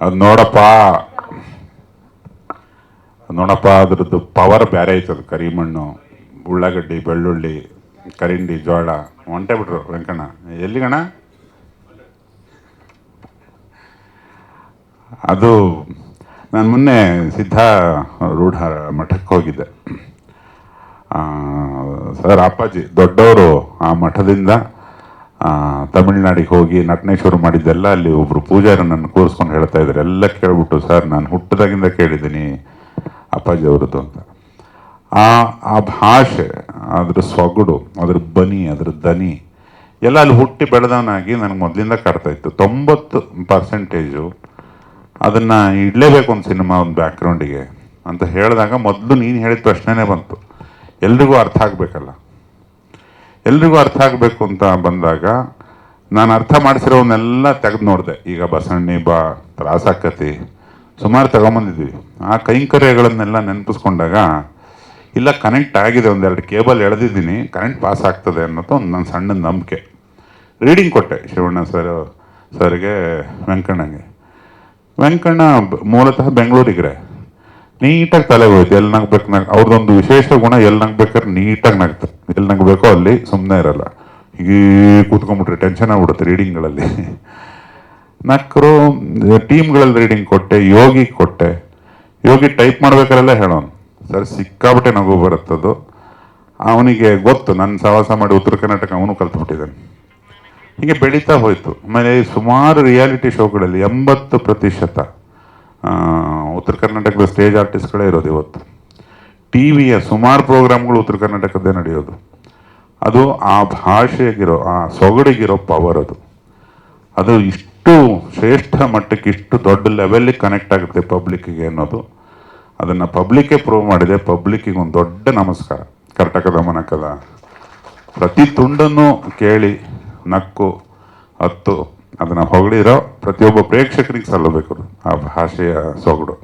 ಅದು ನೋಡಪ್ಪ. ನೋಡಪ್ಪ, ಅದ್ರದ್ದು ಪವರ್ ಬೇರೆ ಐತದ ಕರಿಮಣ್ಣು, ಉಳ್ಳಾಗಡ್ಡಿ, ಬೆಳ್ಳುಳ್ಳಿ, ಕರಿಂಡಿ, ಜೋಳ ಹೊಂಟೆ ಬಿಟ್ರು ವೆಂಕಣ್ಣ. ಎಲ್ಲಿಗಣ ಅದು ನಾನು ಮೊನ್ನೆ ಸಿದ್ಧ ರೂಢ ಮಠಕ್ಕೆ ಹೋಗಿದ್ದೆ. ಸರ್ ಅಪ್ಪಾಜಿ, ದೊಡ್ಡವರು ಆ ಮಠದಿಂದ ತಮಿಳ್ನಾಡಿಗೆ ಹೋಗಿ ನಟನೆ ಶುರು ಮಾಡಿದ್ದೆಲ್ಲ ಅಲ್ಲಿ ಒಬ್ರು ಪೂಜಾರಿ ನನ್ನ ಕೂರಿಸ್ಕೊಂಡು ಹೇಳ್ತಾ ಇದ್ದಾರೆ. ಎಲ್ಲ ಕೇಳ್ಬಿಟ್ಟು, ಸರ್, ನಾನು ಹುಟ್ಟದಾಗಿಂದ ಕೇಳಿದ್ದೀನಿ ಅಪ್ಪಾಜಿ ಅವ್ರದ್ದು ಅಂತ. ಆ ಆ ಭಾಷೆ, ಅದ್ರ ಸೊಗಡು, ಅದ್ರ ಬನಿ, ಅದ್ರ ದನಿ, ಎಲ್ಲ ಅಲ್ಲಿ ಹುಟ್ಟಿ ಬೆಳೆದವನಾಗಿ ನನಗೆ ಮೊದಲಿಂದ ಕಾಡ್ತಾ ಇತ್ತು. ತೊಂಬತ್ತು ಪರ್ಸೆಂಟೇಜು ಅದನ್ನು ಇಡಲೇಬೇಕು ಒಂದು ಸಿನಿಮಾ, ಒಂದು ಬ್ಯಾಕ್ಗ್ರೌಂಡಿಗೆ ಅಂತ ಹೇಳಿದಾಗ ಮೊದಲು ನೀನು ಹೇಳಿದ ಪ್ರಶ್ನೆನೇ ಬಂತು. ಎಲ್ರಿಗೂ ಅರ್ಥ ಆಗಬೇಕಲ್ಲ. ಎಲ್ರಿಗೂ ಅರ್ಥ ಆಗಬೇಕು ಅಂತ ಬಂದಾಗ ನಾನು ಅರ್ಥ ಮಾಡಿಸಿರೋವನ್ನೆಲ್ಲ ತೆಗೆದು ನೋಡಿದೆ. ಈಗ ಬಸಣ್ಣಿ, ಬಾ, ತ್ರಾಸಾಕತಿ, ಸುಮಾರು ತಗೊಂಬಂದಿದ್ವಿ. ಆ ಕೈಂಕರ್ಯಗಳನ್ನೆಲ್ಲ ನೆನಪಿಸ್ಕೊಂಡಾಗ, ಇಲ್ಲ, ಕನೆಕ್ಟ್ ಆಗಿದೆ, ಒಂದೆರಡು ಕೇಬಲ್ ಎಳೆದಿದ್ದೀನಿ, ಕರೆಂಟ್ ಪಾಸ್ ಆಗ್ತದೆ ಅನ್ನೋದು ಒಂದು ನನ್ನ ಸಣ್ಣ ನಂಬಿಕೆ. ರೀಡಿಂಗ್ ಕೊಟ್ಟೆ ಶಿವಣ್ಣ ಸರ್, ಸರ್ಗೆ ವೆಂಕಣ್ಣಗೆ. ವೆಂಕಣ್ಣ ಮೂಲತಃ ಬೆಂಗಳೂರಿಗ್ರೆ. ನೀಟಾಗಿ ತಲೆಗೆ ಹೋಯ್ತು ಎಲ್ಲಿ ನಗ್ಬೇಕು ನಗ್, ಅವ್ರದ್ದೊಂದು ವಿಶೇಷ ಗುಣ ಎಲ್ಲಿ ನಗ್ಬೇಕಾದ್ರೆ ನೀಟಾಗಿ ನಗ್ತಾರೆ. ಎಲ್ಲಿ ನಗ್ಬೇಕೋ ಅಲ್ಲಿ ಸುಮ್ಮನೆ ಇರಲ್ಲ. ಹೀಗೆ ಕೂತ್ಕೊಂಡ್ಬಿಟ್ರೆ ಟೆನ್ಷನ್ ಆಗ್ಬಿಡುತ್ತೆ ರೀಡಿಂಗ್ಗಳಲ್ಲಿ ನಕ್ಕರು ಟೀಮ್ಗಳಲ್ಲಿ ರೀಡಿಂಗ್ ಕೊಟ್ಟೆ, ಯೋಗಿ ಕೊಟ್ಟೆ. ಯೋಗಿ ಟೈಪ್ ಮಾಡ್ಬೇಕಾರೆಲ್ಲ ಹೇಳೋನು. ಸರ್, ಸಿಕ್ಕಾಬಿಟ್ಟೆ ನಗು ಬರುತ್ತದು. ಅವನಿಗೆ ಗೊತ್ತು ನನ್ನ ಸಾಹಸ ಮಾಡಿ ಉತ್ತರ ಕರ್ನಾಟಕ ಅವನು ಕಲ್ತ್ಬಿಟ್ಟಿದ್ದಾನೆ. ಹೀಗೆ ಬೆಳೀತಾ ಹೋಯಿತು. ಆಮೇಲೆ ಸುಮಾರು ರಿಯಾಲಿಟಿ ಶೋಗಳಲ್ಲಿ ಎಂಬತ್ತು ಪ್ರತಿಶತ ಉತ್ತರ ಕರ್ನಾಟಕದ ಸ್ಟೇಜ್ ಆರ್ಟಿಸ್ಟ್ಗಳೇ ಇರೋದು ಇವತ್ತು. ಟಿ ವಿಯ ಸುಮಾರು ಪ್ರೋಗ್ರಾಮ್ಗಳು ಉತ್ತರ ಕರ್ನಾಟಕದ್ದೇ ನಡೆಯೋದು. ಅದು ಆ ಭಾಷೆಗಿರೋ, ಆ ಸೊಗಡಿಗಿರೋ ಪವರ್ ಅದು. ಅದು ಇಷ್ಟು ಶ್ರೇಷ್ಠ ಮಟ್ಟಕ್ಕೆ ಇಷ್ಟು ದೊಡ್ಡ ಲೆವೆಲ್ಲಿಗೆ ಕನೆಕ್ಟ್ ಆಗುತ್ತೆ ಪಬ್ಲಿಕ್ಕಿಗೆ ಅನ್ನೋದು. ಅದನ್ನು ಪಬ್ಲಿಕ್ಕೇ ಪ್ರೂವ್ ಮಾಡಿದೆ. ಪಬ್ಲಿಕ್ಕಿಗೆ ಒಂದು ದೊಡ್ಡ ನಮಸ್ಕಾರ. ಕರ್ನಾಟಕದ ಮನಕದ ಪ್ರತಿ ತುಂಡನ್ನು ಕೇಳಿ, ನಕ್ಕು, ಹತ್ತು ಅದನ್ನು ಹೊಗಳಿರೋ ಪ್ರತಿಯೊಬ್ಬ ಪ್ರೇಕ್ಷಕರಿಗೆ ಸಲ್ಲಬೇಕು ಆ ಭಾಷೆಯ ಸೊಗಡು.